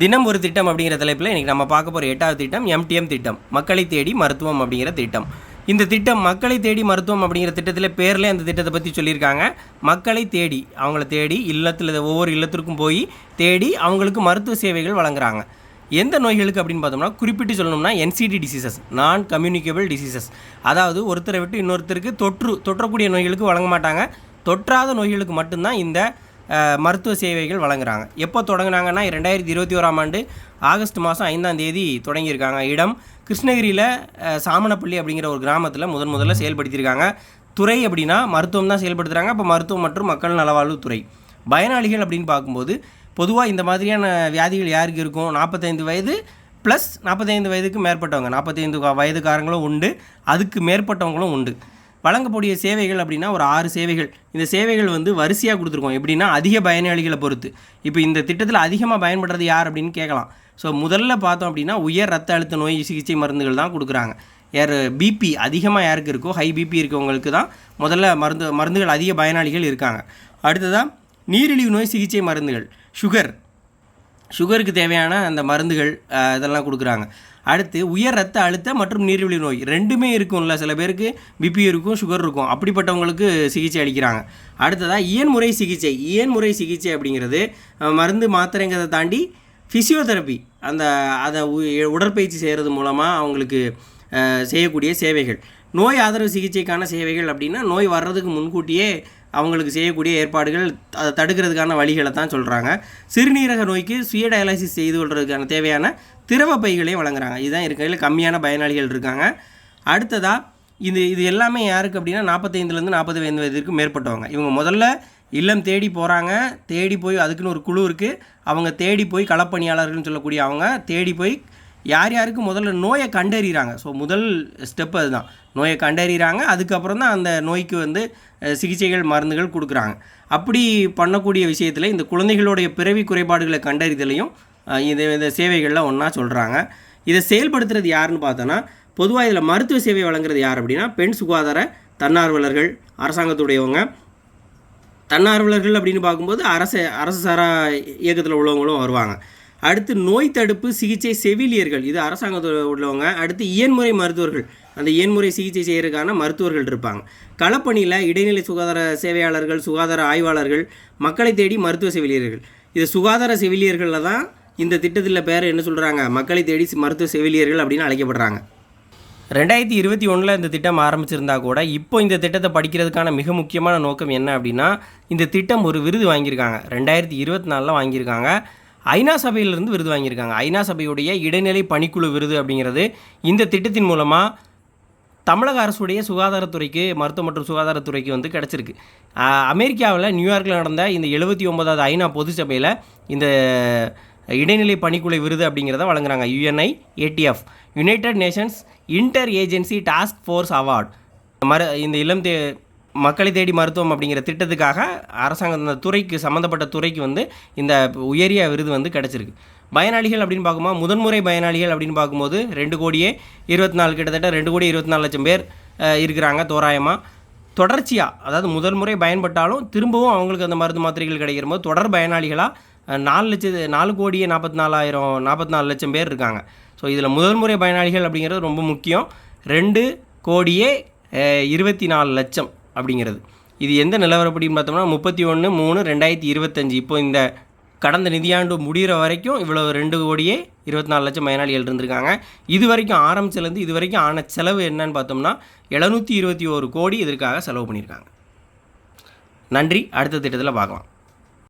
தினம் ஒரு திட்டம் அப்படிங்கிற தலைப்பில் இன்றைக்கி நம்ம பார்க்க போகிற எட்டாவது திட்டம் எம்டிஎம் திட்டம் மக்களை தேடி மருத்துவம் அப்படிங்கிற திட்டம். இந்த திட்டம் மக்களை தேடி மருத்துவம் அப்படிங்கிற திட்டத்தில் பேரில் அந்த திட்டத்தை பற்றி சொல்லியிருக்காங்க. மக்களை தேடி அவங்கள தேடி இல்லத்தில் ஒவ்வொரு இல்லத்திற்கும் போய் தேடி அவங்களுக்கு மருத்துவ சேவைகள் வழங்குறாங்க. எந்த நோய்களுக்கு அப்படின்னு பார்த்தோம்னா குறிப்பிட்டு சொல்லணும்னா NCD diseases non communicable diseases அதாவது ஒருத்தரை விட்டு இன்னொருத்தருக்கு தொற்று தொற்றக்கூடிய நோய்களுக்கு வழங்க மாட்டாங்க. தொற்றாத நோய்களுக்கு மட்டும்தான் இந்த மருத்துவ சேவைகள் வழங்குறாங்க. எப்போ தொடங்குனாங்கன்னா ரெண்டாயிரத்தி இருபத்தி ஓராம் ஆண்டு ஆகஸ்ட் மாதம் ஐந்தாம் தேதி தொடங்கியிருக்காங்க. இடம் கிருஷ்ணகிரியில் சாமனப்பள்ளி அப்படிங்கிற ஒரு கிராமத்தில் முதன் முதல்ல செயல்படுத்தியிருக்காங்க. துறை அப்படின்னா மருத்துவம் தான் செயல்படுத்துகிறாங்க அப்போ மருத்துவம் மற்றும் மக்கள் நலவாழ்வுத்துறை பயனாளிகள் அப்படின்னு பார்க்கும்போது பொதுவாக இந்த மாதிரியான வியாதிகள் யாருக்கு இருக்கும்? நாற்பத்தைந்து வயது ப்ளஸ் நாற்பத்தைந்து வயதுக்கு மேற்பட்டவங்க. நாற்பத்தைந்து வயதுக்காரங்களும் உண்டு. அதுக்கு மேற்பட்டவங்களும் உண்டு. வழங்கக்கூடிய சேவைகள் அப்படின்னா ஒரு ஆறு சேவைகள். இந்த சேவைகள் வந்து வரிசையாக கொடுத்துருக்கோம். எப்படின்னா அதிக பயனாளிகளை பொறுத்து. இப்போ இந்த திட்டத்தில் அதிகமாக பயன்படுறது யார் அப்படின்னு கேட்கலாம். ஸோ முதல்ல பார்த்தோம் அப்படின்னா உயர் ரத்த அழுத்த நோய் சிகிச்சை மருந்துகள் தான் கொடுக்குறாங்க. யார்? பிபி அதிகமாக யாருக்கு இருக்கோ ஹை பிபி இருக்கவங்களுக்கு தான் முதல்ல மருந்து மருந்துகள் அதிக பயனாளிகள் இருக்காங்க. அடுத்ததாக நீரிழிவு நோய் சிகிச்சை மருந்துகள் சுகர் சுகருக்கு தேவையான அந்த மருந்துகள் இதெல்லாம் கொடுக்குறாங்க. அடுத்து உயர் ரத்த அழுத்த மற்றும் நீரிழிவு நோய். ரெண்டுமே இருக்கும்ல சில பேருக்கு பிபி இருக்கும் சுகர் இருக்கும். அப்படிப்பட்டவங்களுக்கு சிகிச்சை அளிக்கிறாங்க. அடுத்ததாக இயன்முறை சிகிச்சை. இயன்முறை சிகிச்சை அப்படிங்கிறது மருந்து மாத்திரைங்கிறத தாண்டி ஃபிசியோதெரப்பி அந்த அதை உ- உடற்பயிற்சி செய்கிறது மூலமாக அவங்களுக்கு செய்யக்கூடிய சேவைகள். நோய் ஆதரவு சிகிச்சைக்கான சேவைகள் அப்படின்னா நோய் வர்றதுக்கு முன்கூட்டியே அவங்களுக்கு செய்யக்கூடிய ஏற்பாடுகள் அதை தடுக்கிறதுக்கான வழிகளை தான் சொல்கிறாங்க சிறுநீரக நோய்க்கு சுய டயாலிசிஸ் செய்து கொள்றதுக்கான தேவையான திரவ பைகளையும் வழங்குறாங்க. இதுதான் இருக்கையில் கம்மியான பயனாளிகள் இருக்காங்க. அடுத்ததாக இது இது எல்லாமே யாருக்கு அப்படின்னா நாற்பத்தைந்துலேருந்து நாற்பது ஐந்து வயதிற்கு மேற்பட்டவங்க. இவங்க முதல்ல இல்லம் தேடி போகிறாங்க தேடி போய் அதுக்குன்னு ஒரு குழு இருக்குது அவங்க தேடி போய் களப்பணியாளர்கள்னு சொல்லக்கூடிய அவங்க தேடி போய் யார் யாருக்கு முதல்ல நோயை கண்டறிகிறாங்க ஸோ முதல் ஸ்டெப் அதுதான். நோயை கண்டறிகிறாங்க அதுக்கப்புறம் தான் அந்த நோய்க்கு வந்து சிகிச்சைகள் மருந்துகள் கொடுக்குறாங்க. அப்படி பண்ணக்கூடிய விஷயத்தில் இந்த குழந்தைகளுடைய பிறவி குறைபாடுகளை கண்டறிதலையும் இது இந்த சேவைகள்லாம் ஒன்றா சொல்கிறாங்க இதை செயல்படுத்துறது யாருன்னு பார்த்தோன்னா பொதுவாக இதில் மருத்துவ சேவை வழங்குறது யார் அப்படின்னா பெண் சுகாதார தன்னார்வலர்கள் அரசாங்கத்துடையவங்க. தன்னார்வலர்கள் அப்படின்னு பார்க்கும்போது அரசு அரசு சாரா இயக்கத்தில் உள்ளவங்களும் வருவாங்க. அடுத்து நோய் தடுப்பு சிகிச்சை செவிலியர்கள் இது அரசாங்கத்தில் உள்ளவங்க. அடுத்து இயன்முறை மருத்துவர்கள் அந்த இயன்முறை சிகிச்சை செய்கிறதுக்கான மருத்துவர்கள் இருப்பாங்க. களப்பணியில் இடைநிலை சுகாதார சேவையாளர்கள் சுகாதார ஆய்வாளர்கள் மக்களை தேடி மருத்துவ செவிலியர்கள். இது சுகாதார செவிலியர்களில் தான் இந்த திட்டத்தில் பேர் என்ன சொல்கிறாங்க மக்களை தேடி மருத்துவ செவிலியர்கள் அப்படின்னு அழைக்கப்படுறாங்க. ரெண்டாயிரத்தி இருபத்தி ஒன்றில் இந்த திட்டம் ஆரம்பிச்சிருந்தா கூட இப்போ இந்த திட்டத்தை படிக்கிறதுக்கான மிக முக்கியமான நோக்கம் என்ன அப்படின்னா இந்த திட்டம் ஒரு விருது வாங்கியிருக்காங்க. ரெண்டாயிரத்தி இருபத்தி நாலில் வாங்கியிருக்காங்க. ஐநா சபையிலிருந்து விருது வாங்கியிருக்காங்க. ஐநா சபையுடைய இடைநிலை பணிக்குழு விருது அப்படிங்கிறது இந்த திட்டத்தின் மூலமாக தமிழக அரசுடைய சுகாதாரத்துறைக்கு மருத்துவ மற்றும் சுகாதாரத்துறைக்கு வந்து கிடச்சிருக்கு. அமெரிக்காவில் நியூயார்க்கில் நடந்த இந்த எழுபத்தி ஒன்பதாவது ஐநா பொது சபையில் இந்த இடைநிலை பணிக்குழு விருது அப்படிங்கிறத வழங்குறாங்க. UNI ATF united nations inter agency task force award மரு இந்த இளம் தே மக்களை தேடி மருத்துவம் அப்படிங்கிற திட்டத்துக்காக அரசாங்கம் இந்த துறைக்கு சம்மந்தப்பட்ட துறைக்கு வந்து இந்த உயரிய விருது வந்து கிடச்சிருக்கு. பயனாளிகள் அப்படின்னு பார்க்கும்போது முதன்முறை பயனாளிகள் அப்படின்னு பார்க்கும்போது ரெண்டு கோடியே இருபத்தி நாலு கிட்டத்தட்ட ரெண்டு கோடி இருபத்தி நாலு லட்சம் பேர் இருக்கிறாங்க தோராயமாக தொடர்ச்சியாக அதாவது முதல் முறை பயன்பட்டாலும் திரும்பவும் அவங்களுக்கு அந்த மருந்து மாத்திரைகள் கிடைக்கிற போது தொடர் பயனாளிகளாக நாலு லட்சத்து நாலு கோடியே நாற்பத்தி நாலாயிரம் நாற்பத்தி நாலு லட்சம் பேர் இருக்காங்க. ஸோ இதில் முதல் முறை பயனாளிகள் அப்படிங்கிறது ரொம்ப முக்கியம். ரெண்டு கோடியே இருபத்தி நாலு லட்சம் அப்படிங்கிறது. இது எந்த நிலவரப்படின்னு பார்த்தோம்னா முப்பத்தி ஒன்று மூணு ரெண்டாயிரத்தி இருபத்தஞ்சி. இப்போ இந்த கடந்த நிதியாண்டு முடிகிற வரைக்கும் இவ்வளோ ரெண்டு கோடியே இருபத்தி நாலு லட்சம் பயனாளிகள் இருந்திருக்காங்க. இது வரைக்கும் ஆரம்பிச்சிலேருந்து இது வரைக்கும் ஆன செலவு என்னன்னு பார்த்தோம்னா எழுநூற்றி இருபத்தி ஒரு கோடி இதற்காக செலவு பண்ணியிருக்காங்க. நன்றி. அடுத்த திட்டத்தில் பார்க்கலாம்.